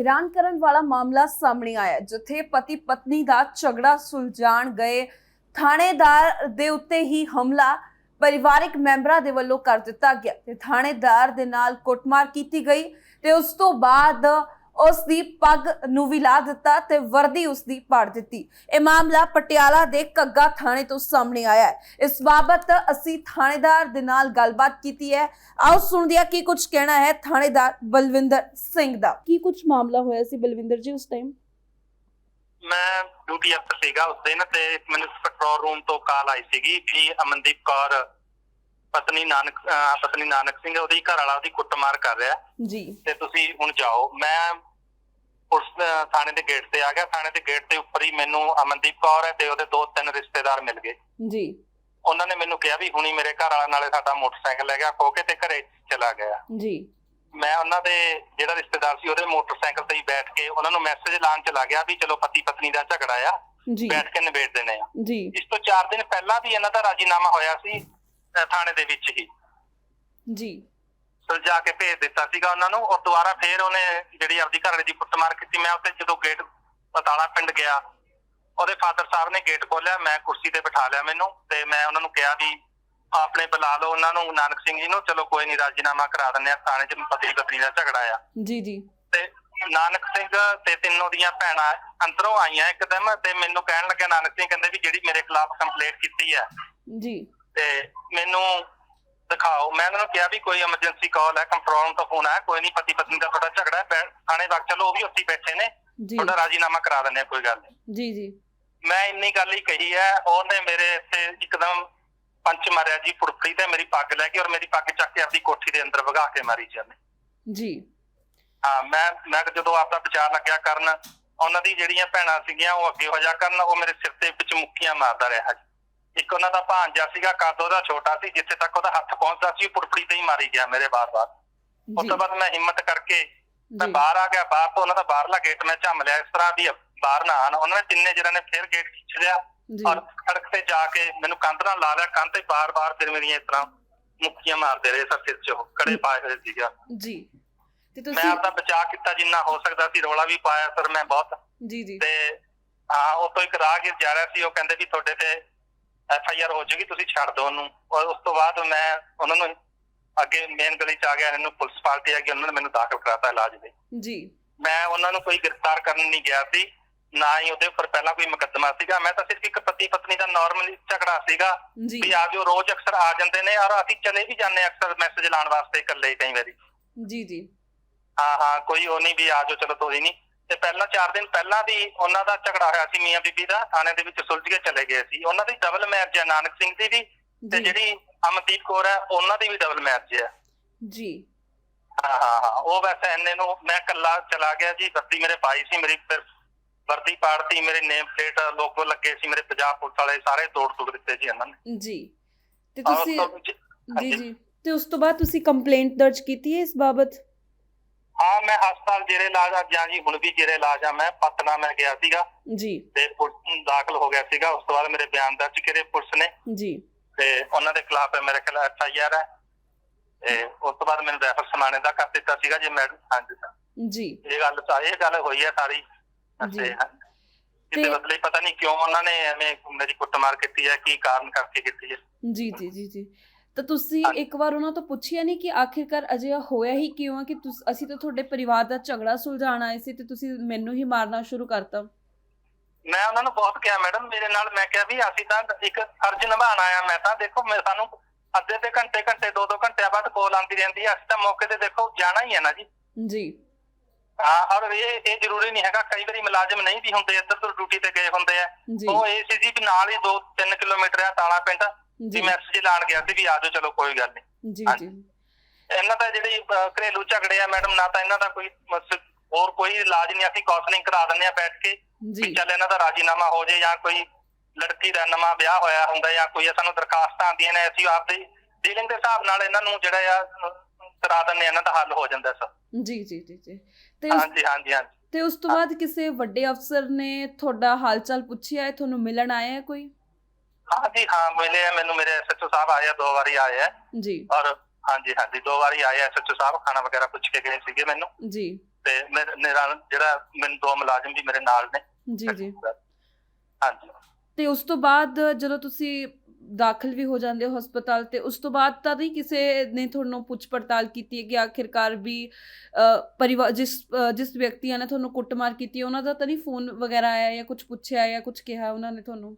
ਹੈਰਾਨ ਕਰਨ ਵਾਲਾ ਮਾਮਲਾ ਸਾਹਮਣੇ ਆਇਆ ਜਿੱਥੇ ਪਤੀ ਪਤਨੀ ਦਾ ਝਗੜਾ ਸੁਲਝਾਣ ਗਏ। ਥਾਣੇਦਾਰ ਦੇ ਉੱਤੇ ਹੀ ਹਮਲਾ ਪਰਿਵਾਰਕ ਮੈਂਬਰਾਂ ਦੇ ਵੱਲੋਂ ਕਰ ਦਿੱਤਾ ਗਿਆ ਤੇ ਥਾਣੇਦਾਰ ਦੇ ਨਾਲ ਕੁੱਟਮਾਰ ਕੀਤੀ ਗਈ ਤੇ ਉਸ ਤੋਂ ਬਾਅਦ ਉਸ ਦੀ ਪੱਗ ਨੂੰ ਵੀ ਲਾ ਦਿੱਤਾ ਤੇ ਵਰਦੀ ਉਸ ਦੀ ਪਾੜ ਦਿੱਤੀ। ਇਹ ਮਾਮਲਾ ਪਟਿਆਲਾ ਦੇ ਕੱਗਾ ਥਾਣੇ ਤੋਂ ਸਾਹਮਣੇ ਆਇਆ ਹੈ। ਇਸ ਬਾਬਤ ਅਸੀਂ ਥਾਣੇਦਾਰ ਦੇ ਨਾਲ ਗੱਲਬਾਤ ਕੀਤੀ ਹੈ। ਆਓ ਸੁਣਦੇ ਹਾਂ ਕੀ ਕੁਝ ਕਹਿਣਾ ਹੈ ਥਾਣੇਦਾਰ ਬਲਵਿੰਦਰ ਸਿੰਘ ਦਾ। ਕੀ ਕੁਝ ਮਾਮਲਾ ਹੋਇਆ ਸੀ ਬਲਵਿੰਦਰ ਜੀ ਉਸ ਟਾਈਮ ਮੈਂ ਡਿਊਟੀ ਅਫਸਰ ਸੀਗਾ ਉਸ ਦਿਨ ਤੇ ਮੈਨੂੰ ਕੰਟਰੋਲ ਰੂਮ ਤੋਂ ਕਾਲ ਆਈ ਸੀਗੀ ਵੀ ਅਮਨਦੀਪ ਕੌਰ ਪਤਨੀ ਨਾਨਕ ਅਹ ਪਤਨੀ ਨਾਨਕ ਸਿੰਘ ਉਹਦੀ ਘਰ ਵਾਲਾ ਉਹਦੀ ਕੁੱਟਮਾਰ ਕਰ ਰਿਹਾ ਜੀ। ਤੇ ਤੁਸੀਂ ਹੁਣ ਜਾਓ। ਮੈਂ ਪੁਲਿਸ ਅਹ ਥਾਣੇ ਦੇ ਗੇਟ ਤੇ ਆ ਗਿਆ। ਥਾਣੇ ਦੇ ਗੇਟ ਦੇ ਉੱਪਰ ਹੀ ਮੈਨੂੰ ਅਮਨਦੀਪ ਕੌਰ ਹੈ ਤੇ ਉਹਦੇ ਦੋ ਤਿੰਨ ਰਿਸ਼ਤੇਦਾਰ ਮਿਲ ਗਏ। ਜੀ। ਉਹਨਾਂ ਨੇ ਮੈਨੂੰ ਕਿਹਾ ਵੀ ਹੁਣੀ ਮੇਰੇ ਘਰ ਵਾਲਾ ਨਾਲੇ ਸਾਡਾ ਮੋਟਰਸਾਈਕਲ ਲੈ ਗਿਆ ਖੋ ਕੇ ਤੇ ਘਰੇ ਚਲਾ ਗਿਆ। ਜੀ। ਮੈਂ ਉਹਨਾਂ ਦੇ ਜਿਹੜਾ ਰਿਸ਼ਤੇਦਾਰ ਸੀ ਉਹਦੇ ਮੋਟਰਸਾਈਕਲ ਤੇ ਹੀ ਬੈਠ ਕੇ ਉਹਨਾਂ ਨੂੰ ਮੈਸੇਜ ਲਾਉਣ ਚਲਾ ਗਿਆ ਵੀ ਚਲੋ ਪਤੀ ਪਤਨੀ ਦਾ ਝਗੜਾ ਆ ਜੀ। ਬੈਠ ਕੇ ਨਿਬੇੜ ਦਿੰਦੇ ਆ। ਜੀ। ਇਸ ਤੋਂ 4 ਦਿਨ ਪਹਿਲਾਂ ਵੀ ਇਹਨਾਂ ਦਾ ਰਾਜੀਨਾਮਾ ਹੋਇਆ ਸੀ ਅਹ ਥਾਣੇ ਦੇ ਵਿੱਚ ਹੀ। ਜੀ। ਸੁਲਝਾ ਕੇ ਭੇਜ ਦਿੱਤਾ ਸੀਗਾ ਉਹਨਾਂ ਨੂੰ ਔਰ ਦੁਬਾਰਾ ਫੇਰ ਉਹਨੇ ਜਿਹੜੀ ਆਪਦੀ ਘਰਵਾਲੀ ਦੀ ਕੁੱਟਮਾਰ ਕੀਤੀ ਮੈਂ ਉੱਥੇ ਜਦੋਂ ਗੇਟ ਪਤਾਲਾ ਪਿੰਡ ਗਿਆ ਉਹਦੇ ਫਾਦਰ ਸਾਹਿਬ ਨੇ ਗੇਟ ਖੋਲਿਆ ਮੈਂ ਕੁਰਸੀ ਤੇ ਬਿਠਾ ਲਿਆ ਮੈਨੂੰ ਤੇ ਮੈਂ ਉਹਨਾਂ ਨੂੰ ਕਿਹਾ ਵੀ ਆਪਣੇ ਬੁਲਾ ਲਓ ਉਹਨਾਂ ਨੂੰ ਨਾਨਕ ਸਿੰਘ ਜੀ ਨੂੰ ਚਲੋ ਕੋਈ ਨਹੀਂ ਰਾਜੀਨਾਮਾ ਕਰਾ ਦਿੰਦੇ ਆ ਥਾਣੇ 'ਚ ਪਤੀ ਪਤਨੀ ਦਾ ਝਗੜਾ ਆ। ਜੀ ਜੀ। ਤੇ ਨਾਨਕ ਸਿੰਘ ਤੇ ਤਿੰਨੋਂ ਦੀਆਂ ਭੈਣਾਂ ਅੰਦਰੋਂ ਆਈਆਂ ਇੱਕਦਮ ਤੇ ਮੈਨੂੰ ਕਹਿਣ ਲੱਗਾ ਨਾਨਕ ਸਿੰਘ ਕਹਿੰਦੇ ਵੀ ਜਿਹੜੀ ਮੇਰੇ ਖਿਲਾਫ ਕੰਪਲੇਂਟ ਕੀਤੀ ਹੈ ਜੀ। ਤੇ ਮੈਨੂੰ ਦਿਖਾਓ। ਮੈਂ ਉਹਨਾਂ ਨੂੰ ਕਿਹਾ ਵੀ ਕੋਈ ਐਮਰਜੈਂਸੀ ਕਾਲ ਹੈ ਕੰਟਰੋਲ ਰੂਮ ਤੋਂ ਫੋਨ ਆਇਆ ਕੋਈ ਨਹੀਂ ਪਤੀ ਪਤਨੀ ਦਾ ਤੁਹਾਡਾ ਝਗੜਾ ਹੈ ਬੈ- ਥਾਣੇ ਵਗ ਚਲੋ ਉਹ ਵੀ ਉੱਥੇ ਹੀ ਬੈਠੇ ਨੇ। ਜੀ। ਤੁਹਾਡਾ ਰਾਜੀਨਾਮਾ ਕਰਾ ਦਿੰਦੇ ਆ ਕੋਈ ਗੱਲ ਨਹੀਂ। ਜੀ ਜੀ। ਮੈਂ ਇੰਨੀ ਗੱਲ ਹੀ ਕਹੀ ਹੈ ਉਹਨੇ ਮੇਰੇ ਇੱਥੇ ਇੱਕਦਮ ਪੰਚ ਮਾਰਿਆ ਜੀ ਫੁੜਫੜੀ ਤੇ ਮੇਰੀ ਪੱਗ ਲੈ ਕੇ ਔਰ ਮੇਰੀ ਪੱਗ ਚੱਕ ਕੇ ਆਪਦੀ ਕੋਠੀ ਦੇ ਅੰਦਰ ਵਗਾ ਕੇ ਮਾਰੀ ਜਾਂਦੇ। ਜੀ। ਹਾਂ ਮੈਂ ਮੈਂ ਕਿਹਾ ਜਦੋਂ ਆਪਦਾ ਵਿਚਾਰ ਲੱਗਿਆ ਕਰਨ ਉਹਨਾਂ ਦੀ ਜਿਹੜੀਆਂ ਭੈਣਾਂ ਸੀਗੀਆਂ ਉਹ ਅੱਗੇ ਹੋ ਜਾ ਕਰਨ ਉਹ ਮੇਰੇ ਸਿਰ ਤੇ ਵਿੱਚ ਮੁੱਕੀਆਂ ਮਾਰਦਾ ਰਿਹਾ ਜੀ। ਇੱਕ ਉਹਨਾਂ ਦਾ ਭਾਂਜਾ ਸੀਗਾ ਕਾਦੋ ਦਾ ਛੋਟਾ ਸੀ ਜਿੱਥੇ ਤੱਕ ਉਹਦਾ ਹੱਥ ਪਹੁੰਚਦਾ ਸੀ ਪੁੜਪੜੀ ਤੇ ਹੀ ਮਾਰੀ ਗਿਆ ਮੇਰੇ ਬਾਰ-ਬਾਰ। ਉਸ ਤੋਂ ਬਾਅਦ ਮੈਂ ਹਿੰਮਤ ਕਰਕੇ ਮੈਂ ਬਾਹਰ ਆ ਗਿਆ ਬਾਹਰ ਤੋਂ ਉਹਨਾਂ ਦਾ ਬਾਹਰਲਾ ਗੇਟ ਮੈਂ ਝੰਮ ਲਿਆ ਇਸ ਤਰ੍ਹਾਂ ਵੀ ਬਾਹਰ ਨਾ ਆਣ ਉਹਨਾਂ ਨੇ ਤਿੰਨੇ ਜਿਹਨਾਂ ਨੇ ਫਿਰ ਗੇਟ ਖਿੱਚ ਲਿਆ ਔਰ ਸੜਕ ਤੇ ਜਾ ਕੇ ਮੈਨੂੰ ਕੰਧ ਨਾਲ ਲਾ ਲਿਆ ਕੰਧ ਤੇ ਬਾਰ-ਬਾਰ ਫਿਰ ਮੇਰੀਆਂ ਇਸ ਤਰ੍ਹਾਂ ਮੁੱਕੀਆਂ ਮਾਰਦੇ ਰਹੇ ਸਰ ਸਿਰ 'ਚ ਕੜੇ ਪਾਏ ਹੋਏ ਸੀਗਾ। ਜੀ। ਤੇ ਮੈਂ ਤੁਸੀਂ ਆਪਦਾ ਬਚਾਅ ਕੀਤਾ ਜਿੰਨਾ ਹੋ ਸਕਦਾ ਸੀ ਰੌਲਾ ਵੀ ਪਾਇਆ ਸਰ ਮੈਂ ਬਹੁਤ। ਜੀ ਜੀ। ਤੇ ਹਾਂ ਉਹ ਤੋਂ ਇੱਕ ਰਾਹਗੀਰ ਜਾ ਰਿਹਾ ਸੀ ਉਹ ਕਹਿੰਦੇ ਵੀ ਤੁਹਾਡੇ ਤੇ ਐਫ ਆਈ ਆਰ ਹੋ ਜਾਏਗੀ ਤੁਸੀਂ ਛੱਡ ਦਿਓ ਉਹਨੂੰ। ਔਰ ਉਸ ਤੋਂ ਬਾਅਦ ਮੈਂ ਉਹਨਾਂ ਨੂੰ ਅੱਗੇ ਮੇਨ ਗਲੀ ਚ ਆ ਗਿਆ ਇਹਨੂੰ ਪੁਲਿਸ ਪਾਰਟੀ ਆ ਗਈ ਉਹਨਾਂ ਨੇ ਮੈਨੂੰ ਦਾਖਲ ਕਰਾਤਾ ਇਲਾਜ ਲਈ। ਜੀ। ਮੈਂ ਉਹਨਾਂ ਨੂੰ ਕੋਈ ਗ੍ਰਿਫਤਾਰ ਕਰਨ ਨਹੀਂ ਗਿਆ ਸੀ ਨਾ ਹੀ ਉਹਦੇ ਉੱਪਰ ਪਹਿਲਾਂ ਕੋਈ ਮੁਕੱਦਮਾ ਸੀਗਾ। ਮੈਂ ਤਾਂ ਸਿਰਫ ਇੱਕ ਪਤੀ ਪਤਨੀ ਦਾ ਨਾਰਮਲੀ ਝਗੜਾ ਸੀਗਾ ਵੀ ਆ ਜੋ ਰੋਜ਼ ਅਕਸਰ ਆ ਜਾਂਦੇ ਨੇ ਔਰ ਅਸੀਂ ਚਲੇ ਵੀ ਜਾਂਦੇ ਅਕਸਰ ਮੈਸੇਜ ਲਾਉਣ ਵਾਸਤੇ ਇਕੱਲੇ ਕਈ ਵਾਰੀ। ਜੀ ਜੀ। ਹਾਂ ਹਾਂ ਕੋਈ ਉਹ ਨਹੀਂ ਵੀ ਆ ਜਾਓ ਚਲੋ ਤੋਈ ਨਹੀਂ। ਤੇ ਪਹਿਲਾਂ 4 ਦਿਨ ਪਹਿਲਾਂ ਵੀ ਉਹਨਾਂ ਦਾ ਝਗੜਾ ਹੋਇਆ ਸੀ ਮੀਆਂ ਬੀਬੀ ਦਾ ਥਾਣੇ ਦੇ ਵਿੱਚ ਸੁਲਝ ਕੇ ਚਲੇ ਗਏ ਸੀ। ਉਹਨਾਂ ਦੀ ਡਬਲ ਮੈਰਿਜ ਹੈ ਨਾਨਕ ਸਿੰਘ ਦੀ ਵੀ ਤੇ ਜੀ। ਜਿਹੜੀ ਅਮਨਦੀਪ ਕੌਰ ਹੈ ਉਹਨਾਂ ਦੀ ਵੀ ਡਬਲ ਮੈਰਿਜ ਹੈ ਜੀ। ਹਾਂ ਹਾਂ ਹਾਂ ਉਹ ਵੈਸੇ ਇੰਨੇ ਨੂੰ ਮੈਂ ਇਕੱਲਾ ਚਲਾ ਗਿਆ ਜੀ ਵਰਦੀ ਮੇਰੇ ਭਾਈ ਸੀ ਮੇਰੀ ਫਿਰ ਵਰਦੀ ਪਾੜਤੀ ਮੇਰੇ ਨੇਮ ਪਲੇਟ ਲੋਗੋ ਲੱਗੇ ਸੀ ਮੇਰੇ ਪੰਜਾਬ ਪੁਲਿਸ ਵਾਲੇ ਸਾਰੇ ਤੋੜ ਤੋੜ ਦਿੱਤੇ ਜੀ ਇਹਨਾਂ ਨੇ। ਜੀ। ਤੇ ਔਰ ਉਸ ਤੁਸੀਂ ਤੋਂ ਵਿੱਚ- ਜੀ ਹਾਂਜੀ। ਜੀ। ਤੇ ਉਸ ਤੋਂ ਬਾਅਦ ਤੁਸੀਂ ਕੰਪਲੇਂਟ ਦਰਜ ਕੀਤੀ ਹੈ ਇਸ ਬਾਬਤ? ਹਾਂ ਮੈਂ ਹਸਪਤਾਲ ਜਿਹੜੇ ਇਲਾਜ ਆ ਜਾਂ ਜੀ ਹੁਣ ਵੀ ਜਿਹੜੇ ਇਲਾਜ ਆ ਮੈਂ ਪਤਨਾ ਮੈਂ ਗਿਆ ਸੀਗਾ। ਜੀ। ਤੇ ਪੁਲਿਸ ਦਾਖਲ ਹੋ ਗਿਆ ਸੀਗਾ। ਉਸ ਤੋਂ ਬਾਅਦ ਮੇਰੇ ਬਿਆਨ ਦਰਜ ਕਰੇ ਪੁਲਿਸ ਨੇ। ਜੀ। ਤੇ ਉਹਨਾਂ ਦੇ ਖਿਲਾਫ ਮੇਰੇ ਖਿਲਾਫ ਐਫ ਆਈ ਆਰ ਹੈ। ਤੇ ਉਸ ਤੋਂ ਬਾਅਦ ਮੈਨੂੰ ਰੈਫਰ ਸਮਾਣੇ ਦਾ ਕਰ ਦਿੱਤਾ ਸੀਗਾ ਜੀ ਮੈਡਮ। ਹਾਂਜੀ sir। ਜੀ। ਇਹ ਗੱਲ ਤਾਂ ਇਹ ਗੱਲ ਹੋਈ ਹੈ ਸਾਰੀ। ਤੇ ਕਿਤੇ ਬਦਲੇ ਪਤਾ ਨਹੀਂ ਕਿਉਂ ਉਹਨਾਂ ਨੇ ਐਵੇਂ ਮੇਰੀ ਕੁੱਟਮਾਰ ਕੀਤੀ ਹੈ ਕੀ ਕਾਰਨ ਕਰਕੇ ਕੀਤੀ ਹੈ। ਜੀ ਜੀ ਜੀ ਜੀ। ਤਾਂ ਤੁਸੀਂ। ਇੱਕ ਵਾਰ ਉਹਨਾਂ ਤੋਂ ਪੁੱਛਿਆ ਨਹੀਂ ਕਿ ਆਖਿਰਕਾਰ ਅਜਿਹਾ ਹੋਇਆ ਹੀ ਕਿਉਂ ਹੈ ਕਿ ਤੁਸ- ਅਸੀਂ ਤਾਂ ਤੁਹਾਡੇ ਪਰਿਵਾਰ ਦਾ ਝਗੜਾ ਸੁਲਝਾਉਣ ਆਏ ਸੀ ਤੇ ਤੁਸੀਂ ਮੈਨੂੰ ਹੀ ਮਾਰਨਾ ਸ਼ੁਰੂ ਕਰਤਾ? ਮੈਂ ਉਹਨਾਂ ਨੂੰ ਬਹੁਤ ਕਿਹਾ ਮੈਡਮ ਮੇਰੇ ਨਾਲ ਮੈਂ ਕਿਹਾ ਵੀ ਅਸੀਂ ਤਾਂ ਇੱਕ ਫਰਜ਼ ਨਿਭਾਉਣ ਆਇਆ ਮੈਂ ਤਾਂ ਦੇਖੋ ਮੈਂ ਸਾਨੂੰ ਅੱਧੇ ਤੇ ਘੰਟੇ ਘੰਟੇ ਦੋ ਦੋ ਘੰਟਿਆਂ ਬਾਅਦ ਕੋਲ ਆਉਂਦੀ ਰਹਿੰਦੀ ਹੈ ਅਸੀਂ ਤਾਂ ਮੌਕੇ ਤੇ ਦੇਖੋ ਜਾਣਾ ਹੀ ਹੈ ਨਾ ਜੀ। ਜੀ। ਹਾਂ ਔਰ ਇਹ ਇਹ ਜ਼ਰੂਰੀ ਨਹੀਂ ਹੈਗਾ ਕਈ ਵਾਰੀ ਮੁਲਾਜ਼ਮ ਨਹੀਂ ਵੀ ਹੁੰਦੇ ਇੱਧਰ ਤੋਂ ਡਿਊਟੀ ਤੇ ਗਏ ਹੁੰਦੇ ਆ। ਉਹ ਇਹ ਸੀ ਜੀ ਵੀ ਨਾਲ ਹੀ 2-3 ਕਿਲੋਮੀਟਰ ਆ ਤਾਲਾ ਪਿੰਡ। ਜੀ। ਮੈਸੇਜ ਲਾਣ ਗਿਆ ਸੀ ਵੀ ਆ ਜਾਓ ਚਲੋ ਕੋਈ ਗੱਲ ਨਹੀਂ ਜੀ ਜੀ। ਇਹਨਾਂ ਦਾ ਜਿਹੜੀ ਘਰੇਲੂ ਝਗੜੇ ਆ ਮੈਡਮ ਨਾ ਤਾਂ ਇਹਨਾਂ ਦਾ ਕੋਈ ਹੋਰ ਕੋਈ ਇਲਾਜ ਨਹੀਂ ਅਸੀਂ ਕਾਉਂਸਲਿੰਗ ਕਰਾ ਦਿੰਦੇ ਆ ਬੈਠ ਕੇ ਵੀ ਜੀ ਚੱਲ ਇਹਨਾਂ ਦਾ ਰਾਜੀਨਾਮਾ ਹੋ ਜੇ ਜਾਂ ਕੋਈ ਲੜਕੀ ਦਾ ਨਵਾਂ ਵਿਆਹ ਹੋਇਆ ਹੁੰਦਾ ਜਾਂ ਕੋਈ ਸਾਨੂੰ ਦਰਖਾਸਤਾਂ ਆਉਂਦੀਆਂ ਨੇ ਅਸੀਂ ਆਪਦੀ ਡੀਲਿੰਗ ਦੇ ਹਿਸਾਬ ਨਾਲ ਇਹਨਾਂ ਨੂੰ ਜਿਹੜਾ ਆ ਕਰਾ ਦਿੰਦੇ ਆ ਇਹਨਾਂ ਦਾ ਹੱਲ ਹੋ ਜਾਂਦਾ ਸਰ ਜੀ ਜੀ ਜੀ ਜੀ। ਤੇ ਹਾਂਜੀ ਹਾਂਜੀ ਹਾਂਜੀ। ਤੇ ਉਸ ਤੋਂ ਬਾਅਦ ਕਿਸੇ ਵੱਡੇ ਅਫਸਰ ਨੇ ਤੁਹਾਡਾ ਹਾਲਚਾਲ ਪੁੱਛਿਆ ਹੈ ਤੁਹਾਨੂੰ ਮਿਲਣ ਆਇਆ ਹੈ ਕੋਈ? ਹਾਂ ਮਿਲੇ ਆ ਮੈਨੂੰ ਮੇਰੇ ਐਸਐਚਓ ਸਾਹਿਬ ਆਏ ਆ ਦੋ ਵਾਰੀ ਆਏ ਜੀ। ਔਰ ਹਾਂਜੀ ਹਾਂਜੀ ਦੋ ਵਾਰੀ ਆਏ ਐਸਐਚਓ ਸਾਹਿਬ ਖਾਣਾ ਵਗੈਰਾ ਪੁੱਛ ਕੇ ਗਏ ਸੀਗੇ ਮੈਨੂੰ। ਜੀ। ਤੇ ਮੇਰੇ ਮੇਰਾ ਜਿਹੜਾ ਮੈਨੂੰ ਦੋ ਮੁਲਾਜ਼ਮ ਵੀ ਮੇਰੇ ਨਾਲ ਨੇ। ਜੀ ਜੀ। ਹਾਂਜੀ। ਤੇ ਉਸ ਤੋਂ ਬਾਅਦ ਜਦੋਂ ਤੁਸੀਂ ਦਾਖਲ ਵੀ ਹੋ ਜਾਂਦੇ ਹੋ ਹਸਪਤਾਲ ਤੇ ਉਸ ਤੋਂ ਬਾਅਦ ਤਾਂ ਨਹੀਂ ਕਿਸੇ ਨੇ ਤੁਹਾਨੂੰ ਪੁੱਛ ਪੜਤਾਲ ਕੀਤੀ ਹੈ ਕਿ ਆਖਿਰਕਾਰ ਵੀ ਪਰਿਵਾਰ ਜਿਸ ਜਿਸ ਵਿਅਕਤੀਆਂ ਨੇ ਤੁਹਾਨੂੰ ਕੁੱਟਮਾਰ ਕੀਤੀ ਉਹਨਾਂ ਦਾ ਤਾਂ ਨਹੀਂ ਫੋਨ ਵਗੈਰਾ ਆਇਆ ਜਾਂ ਕੁਝ ਪੁੱਛਿਆ ਜਾਂ ਕੁਝ ਕਿਹਾ ਉਹਨਾਂ ਨੇ ਤੁਹਾਨੂੰ?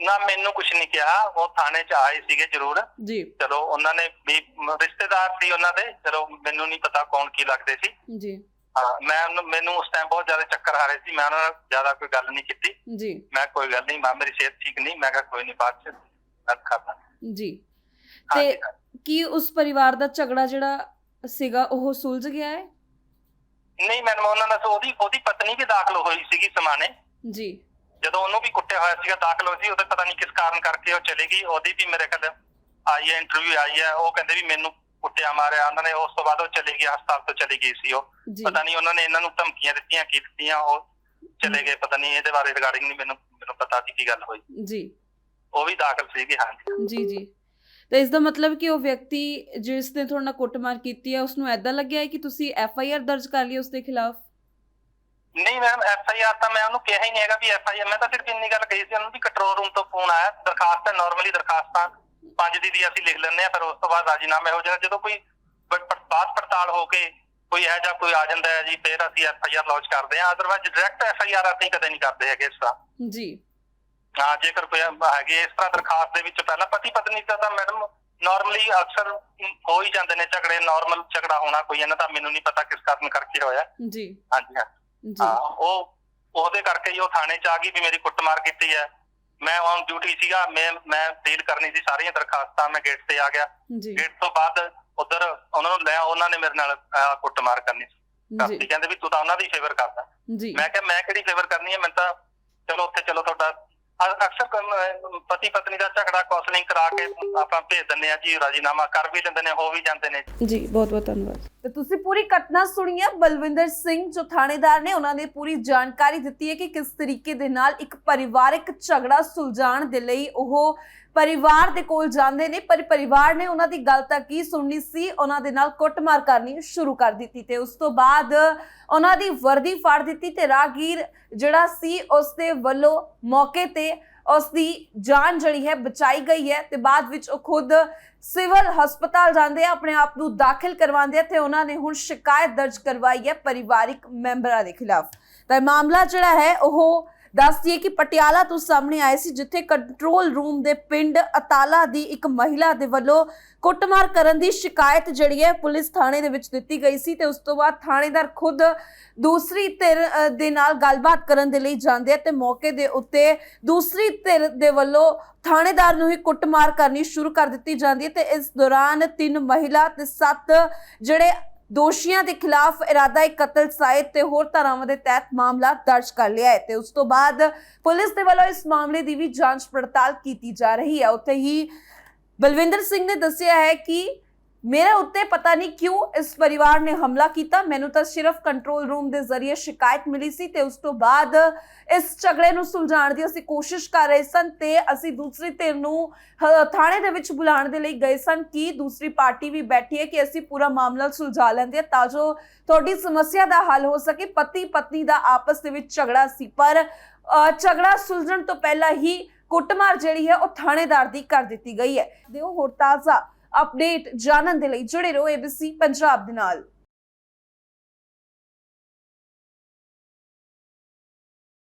ਨਾ ਮੈਨੂੰ ਕੁਝ ਨਹੀਂ ਕਿਹਾ ਉਹ ਥਾਣੇ 'ਚ ਆਏ ਸੀਗੇ ਜ਼ਰੂਰ। ਜੀ। ਚਲੋ ਉਹਨਾਂ ਨੇ ਵੀ ਮ- ਰਿਸ਼ਤੇਦਾਰ ਸੀ ਉਹਨਾਂ ਦੇ ਚਲੋ ਮੈਨੂੰ ਨਹੀਂ ਪਤਾ ਕੌਣ ਕੀ ਲੱਗਦੇ ਸੀ। ਜੀ। ਹਾਂ ਮੈਂ ਉਹਨੂੰ- ਮੈਨੂੰ ਉਸ ਟਾਈਮ ਬਹੁਤ ਜ਼ਿਆਦਾ ਚੱਕਰ ਆ ਰਹੇ ਸੀ ਮੈਂ ਉਹਨਾਂ ਨਾਲ ਜ਼ਿਆਦਾ ਕੋਈ ਗੱਲ ਨਹੀਂ ਕੀਤੀ। ਜੀ। ਮੈਂ ਕੋਈ ਗੱਲ ਨਹੀਂ ਮਾਂ ਮੇਰੀ ਸਿਹਤ ਠੀਕ ਨਹੀਂ ਮੈਂ ਕਿਹਾ ਕੋਈ ਨਹੀਂ ਬਾਅਦ 'ਚ ਗੱਲ ਕਰਦਾ। ਜੀ। ਤੇ ਕੀ ਉਸ ਪਰਿਵਾਰ ਦਾ ਝਗੜਾ ਜਿਹੜਾ ਸੀਗਾ ਉਹ ਸੁਲਝ ਗਿਆ ਹੈ? ਨਹੀਂ ਮੈਡਮ ਉਹਨਾਂ ਨਾਲ ਤਾਂ ਉਹਦੀ ਉਹਦੀ ਪਤਨੀ ਵੀ ਦਾਖਲ ਹੋਈ ਸੀਗੀ ਸਮਾਣੇ। ਜੀ। ਜਦੋਂ ਉਹਨੂੰ ਵੀ ਕੁੱਟਿਆ ਹੋਇਆ ਸੀਗਾ ਦਾਖਲ ਹੋਈ ਸੀ ਉਹਦੇ ਪਤਾ ਨਹੀਂ ਕਿਸ ਕਾਰਨ ਕਰਕੇ ਉਹ ਚਲੀ ਗਈ। ਉਹਦੀ ਵੀ ਮੇਰੇ ਖਿਆਲ ਆਈ ਹੈ ਇੰਟਰਵਿਊ ਆਈ ਹੈ। ਉਹ ਕਹਿੰਦੇ ਵੀ ਮੈਨੂੰ ਕੁੱਟਿਆ ਮਾਰਿਆ। ਉਹਨਾਂ ਨੇ ਉਸ ਤੋਂ ਬਾਅਦ ਉਹ ਚਲੀ ਗਈ ਹਸਪਤਾਲ ਤੋਂ ਚਲੀ ਗਈ ਸੀ ਉਹ। ਪਤਾ ਨਹੀਂ ਉਹਨਾਂ ਨੇ ਇਹਨਾਂ ਨੂੰ ਧਮਕੀਆਂ ਦਿੱਤੀਆਂ ਕੀ ਦਿੱਤੀਆਂ ਉਹ ਚਲੇ ਗਏ। ਪਤਾ ਨਹੀਂ ਇਹਦੇ ਬਾਰੇ ਰਿਗਾਰਡਿੰਗ ਨਹੀਂ ਮੈਨੂੰ ਮੈਨੂੰ ਪਤਾ ਸੀ ਕੀ ਗੱਲ ਹੋਈ। ਜੀ। ਉਹ ਵੀ ਦਾਖਲ ਸੀਗੇ ਹਾਂਜੀ। ਜੀ ਜੀ। ਤੇ ਇਸ ਦਾ ਮਤਲਬ ਕਿ ਉਹ ਵਿਅਕਤੀ ਜਿਸ ਨੇ ਤੁਹਾਡੇ ਕੁੱਟਮਾਰ ਕੀਤੀ ਹੈ ਉਸ ਨੂੰ ਐਦਾਂ ਲੱਗਿਆ ਹੈ ਕਿ ਤੁਸੀਂ ਐਫ ਆਈ ਆਰ ਦਰਜ ਕਰ ਲਈ ਉਸ ਦੇ ਖਿਲਾਫ? ਨਹੀਂ ਮੈਮ ਐਫ ਆਈ ਆਰ ਤਾਂ ਮੈਂ ਉਹਨੂੰ ਕਿਹਾ ਹੀ ਨਹੀਂ ਹੈਗਾ ਵੀ ਐਫ ਆਈ ਆਰ ਮੈਂ ਤਾਂ ਸਿਰਫ ਇੰਨੀ ਗੱਲ ਕਹੀ ਸੀ ਉਹਨੂੰ ਵੀ ਕੰਟਰੋਲ ਰੂਮ ਤੋਂ ਫੋਨ ਆਇਆ ਦਰਖਾਸਤ ਹੈ ਨਾਰਮਲੀ ਦਰਖਾਸਤਾਂ ਪੰਜ ਦੀ ਦੀ ਅਸੀਂ ਲਿਖ ਲੈਂਦੇ ਆ ਫਿਰ ਉਸ ਤੋਂ ਬਾਅਦ ਰਾਜੀਨਾਮੇ ਹੋ ਜਾਂਦਾ ਜਦੋਂ ਕੋਈ ਬਾਤ ਪੜਤਾਲ ਹੋ ਕੇ ਕੋਈ ਇਹੋ ਜਿਹਾ ਕੋਈ ਆ ਜਾਂਦਾ ਹੈ ਜੀ ਫਿਰ ਅਸੀਂ ਐਫ ਆਈ ਆਰ ਲੌਂਚ ਕਰਦੇ ਹਾਂ। Otherwise direct F I R ਅਸੀਂ ਕਦੇ ਨਹੀਂ ਕਰਦੇ ਹੈਗੇ ਇਸ ਤਰ੍ਹਾਂ। ਜੀ। ਹਾਂ ਜੇਕਰ ਕੋਈ ਹੈਗੇ ਇਸ ਤਰ੍ਹਾਂ ਦਰਖਾਸਤ ਦੇ ਵਿੱਚ ਪਹਿਲਾਂ ਪਤੀ ਪਤਨੀ ਦਾ ਤਾਂ ਮੈਡਮ ਨਾਰਮਲੀ ਅਕਸਰ ਹੋ ਹੀ ਜਾਂਦੇ ਨੇ ਝਗੜੇ ਨਾਰਮਲ ਝਗੜਾ ਹੋਣਾ ਕੋਈ ਇਹਨਾਂ ਦਾ ਮੈਨੂੰ ਨਹੀਂ ਪਤਾ ਕਿਸ ਕਾਰਨ ਕਰਕੇ ਹੋਇਆ। ਜੀ। ਹਾਂਜੀ ਹਾਂ। ਜੀ ਹਾਂ ਉਹ ਉਹਦੇ ਕਰਕੇ ਹੀ ਉਹ ਥਾਣੇ ਚ ਆ ਗਈ ਵੀ ਮੇਰੀ ਕੁੱਟਮਾਰ ਕੀਤੀ ਹੈ। ਮੈਂ ਔਨ ਡਿਊਟੀ ਸੀਗਾ ਮੈਂ ਮੈਂ ਡੀਲ ਕਰਨੀ ਸੀ ਸਾਰੀਆਂ ਦਰਖਾਸਤਾਂ ਮੈਂ ਗੇਟ ਤੇ ਆ ਗਿਆ। ਜੀ। ਗੇਟ ਤੋਂ ਬਾਅਦ ਉਧਰ ਉਹਨਾਂ ਨੂੰ ਲੈ ਉਹਨਾਂ ਨੇ ਮੇਰੇ ਨਾਲ ਅਹ, ਕੁੱਟਮਾਰ ਕਰਨੀ ਸੀ। ਜੀ। ਕਰਤੀ ਕਹਿੰਦੇ ਵੀ ਤੂੰ ਤਾਂ ਉਹਨਾਂ ਦੀ ਫੇਵਰ ਕਰਦਾ। ਜੀ। ਮੈਂ ਕਿਹਾ ਮੈਂ ਕਿਹੜੀ ਫੇਵਰ ਕਰਨੀ ਹੈ? ਮੈਂ ਤਾਂ ਚਲੋ ਉੱਥੇ ਚਲੋ ਤੁਹਾਡਾ ਪਤੀ ਪਤਨੀ ਦਾ ਝਗੜਾ ਕਾਉਂਸਲਿੰਗ ਕਰਾ ਕੇ ਆਪਾਂ ਭੇਜ ਦਿੰਦੇ ਆ ਜੀ, ਰਾਜੀਨਾਮਾ ਕਰ ਵੀ ਲੈਂਦੇ ਨੇ, ਹੋ ਵੀ ਜਾਂਦੇ ਨੇ ਜੀ। ਬਹੁਤ ਬਹੁਤ ਧੰਨਵਾਦ। ਤੇ ਤੁਸੀਂ ਪੂਰੀ ਘਟਨਾ ਸੁਣੀ ਹੈ ਬਲਵਿੰਦਰ ਸਿੰਘ ਜੋ ਥਾਣੇਦਾਰ ਨੇ, ਉਹਨਾਂ ਨੇ ਪੂਰੀ ਜਾਣਕਾਰੀ ਦਿੱਤੀ ਹੈ ਕਿ ਕਿਸ ਤਰੀਕੇ ਦੇ ਨਾਲ ਇੱਕ ਪਰਿਵਾਰਕ ਝਗੜਾ ਸੁਲਝਾਉਣ ਦੇ ਲਈ ਉਹ ਪਰਿਵਾਰ ਦੇ ਕੋਲ ਜਾਂਦੇ ਨੇ, ਪਰ ਪਰਿਵਾਰ ਨੇ ਉਹਨਾਂ ਦੀ ਗੱਲ ਤਾਂ ਕੀ ਸੁਣਨੀ ਸੀ, ਉਹਨਾਂ ਦੇ ਨਾਲ ਕੁੱਟਮਾਰ ਕਰਨੀ ਸ਼ੁਰੂ ਕਰ ਦਿੱਤੀ ਤੇ ਉਸ ਤੋਂ ਬਾਅਦ ਉਹਨਾਂ ਦੀ ਵਰਦੀ ਫਾੜ ਦਿੱਤੀ ਤੇ ਰਾਗੀਰ ਜਿਹੜਾ ਸੀ, ਉਸ ਦੇ ਵੱਲੋਂ ਮੌਕੇ ਤੇ ਉਸ ਦੀ ਜਾਨ ਜਿਹੜੀ ਹੈ ਬਚਾਈ ਗਈ ਹੈ ਤੇ ਬਾਅਦ ਵਿੱਚ ਉਹ ਖੁਦ ਸਿਵਲ ਹਸਪਤਾਲ ਜਾਂਦੇ ਆ, ਆਪਣੇ ਆਪ ਨੂੰ ਦਾਖਲ ਕਰਵਾਉਂਦੇ ਆ ਤੇ ਉਹਨਾਂ ਨੇ ਹੁਣ ਸ਼ਿਕਾਇਤ ਦਰਜ ਕਰਵਾਈ ਹੈ ਪਰਿਵਾਰਿਕ ਮੈਂਬਰਾਂ ਦੇ ਖਿਲਾਫ। ਤਾਂ ਇਹ ਮਾਮਲਾ ਜਿਹੜਾ ਹੈ, ਉਹ ਦੱਸਦੀ ਹੈ ਕਿ ਪਟਿਆਲਾ ਤੋਂ ਸਾਹਮਣੇ ਆਏ ਸੀ, ਜਿੱਥੇ ਕੰਟਰੋਲ ਰੂਮ ਦੇ ਪਿੰਡ ਅਤਾਲਾ ਦੀ ਇੱਕ ਮਹਿਲਾ ਦੇ ਵੱਲੋਂ ਕੁੱਟਮਾਰ ਕਰਨ ਦੀ ਸ਼ਿਕਾਇਤ ਜਿਹੜੀ ਹੈ, ਪੁਲਿਸ ਥਾਣੇ ਦੇ ਵਿੱਚ ਦਿੱਤੀ ਗਈ ਸੀ ਤੇ ਉਸ ਤੋਂ ਬਾਅਦ ਥਾਣੇਦਾਰ ਖੁਦ ਦੂਸਰੀ ਧਿਰ ਦੇ ਨਾਲ ਗੱਲਬਾਤ ਕਰਨ ਦੇ ਲਈ ਜਾਂਦੇ ਆ ਤੇ ਮੌਕੇ ਦੇ ਉੱਤੇ ਦੂਸਰੀ ਧਿਰ ਦੇ ਵੱਲੋਂ ਥਾਣੇਦਾਰ ਨੂੰ ਹੀ ਕੁੱਟਮਾਰ ਕਰਨੀ ਸ਼ੁਰੂ ਕਰ ਦਿੱਤੀ ਜਾਂਦੀ ਹੈ ਤੇ ਇਸ ਦੌਰਾਨ ਤਿੰਨ ਮਹਿਲਾ ਤੇ ਸੱਤ ਜਿਹੜੇ ਦੋਸ਼ੀਆਂ ਦੇ ਖਿਲਾਫ ਇਰਾਦਾ ਇੱਕ ਕਤਲ ਸਾਹਿਤ ਤੇ ਹੋਰ ਧਾਰਾਵਾਂ ਦੇ ਤਹਿਤ ਮਾਮਲਾ ਦਰਜ ਕਰ ਲਿਆ ਹੈ ਤੇ ਉਸ ਤੋਂ ਬਾਅਦ ਪੁਲਿਸ ਦੇ ਵੱਲੋਂ ਇਸ ਮਾਮਲੇ ਦੀ ਵੀ ਜਾਂਚ ਪੜਤਾਲ ਕੀਤੀ ਜਾ ਰਹੀ ਹੈ। ਉੱਥੇ ਹੀ ਬਲਵਿੰਦਰ ਸਿੰਘ ਨੇ ਦੱਸਿਆ ਹੈ ਕਿ ਮੇਰੇ ਉੱਤੇ ਪਤਾ ਨਹੀਂ ਕਿਉਂ ਇਸ ਪਰਿਵਾਰ ਨੇ ਹਮਲਾ ਕੀਤਾ ਮੈਨੂੰ ਤਾਂ ਸਿਰਫ ਕੰਟਰੋਲ ਰੂਮ ਦੇ ਜ਼ਰੀਏ ਸ਼ਿਕਾਇਤ ਮਿਲੀ ਸੀ ਤੇ ਉਸ ਤੋਂ ਬਾਅਦ ਇਸ ਝਗੜੇ ਨੂੰ ਸੁਲਝਾਉਣ ਦੀ ਅਸੀਂ ਕੋਸ਼ਿਸ਼ ਕਰ ਰਹੇ ਸਨ ਤੇ ਅਸੀਂ ਦੂਸਰੀ ਧਿਰ ਨੂੰ ਥਾਣੇ ਦੇ ਵਿੱਚ ਬੁਲਾਉਣ ਦੇ ਲਈ ਗਏ ਸਨ ਕਿ ਦੂਸਰੀ ਪਾਰਟੀ ਵੀ ਬੈਠੀ ਹੈ ਕਿ ਅਸੀਂ ਪੂਰਾ ਮਾਮਲਾ ਸੁਲਝਾ ਲੈਂਦੇ ਹਾਂ ਤਾਂ ਜੋ ਤੁਹਾਡੀ ਸਮੱਸਿਆ ਦਾ ਹੱਲ ਹੋ ਸਕੇ ਪਤੀ ਪਤਨੀ ਦਾ ਆਪਸ ਦੇ ਵਿੱਚ ਝਗੜਾ ਸੀ ਪਰ ਅ, ਝਗੜਾ ਸੁਲਝਣ ਤੋਂ ਪਹਿਲਾਂ ਹੀ ਕੁੱਟਮਾਰ ਜਿਹੜੀ ਹੈ ਉਹ ਥਾਣੇਦਾਰ ਦੀ ਕਰ ਦਿੱਤੀ ਗਈ ਹੈ ਦਿਓ ਹੋਰ ਤਾਜ਼ਾ ਅਪਡੇਟ ਜਾਣਨ ਦੇ ਲਈ ਜੁੜੇ ਰਹੋ ABC ਪੰਜਾਬ ਦੇ ਨਾਲ।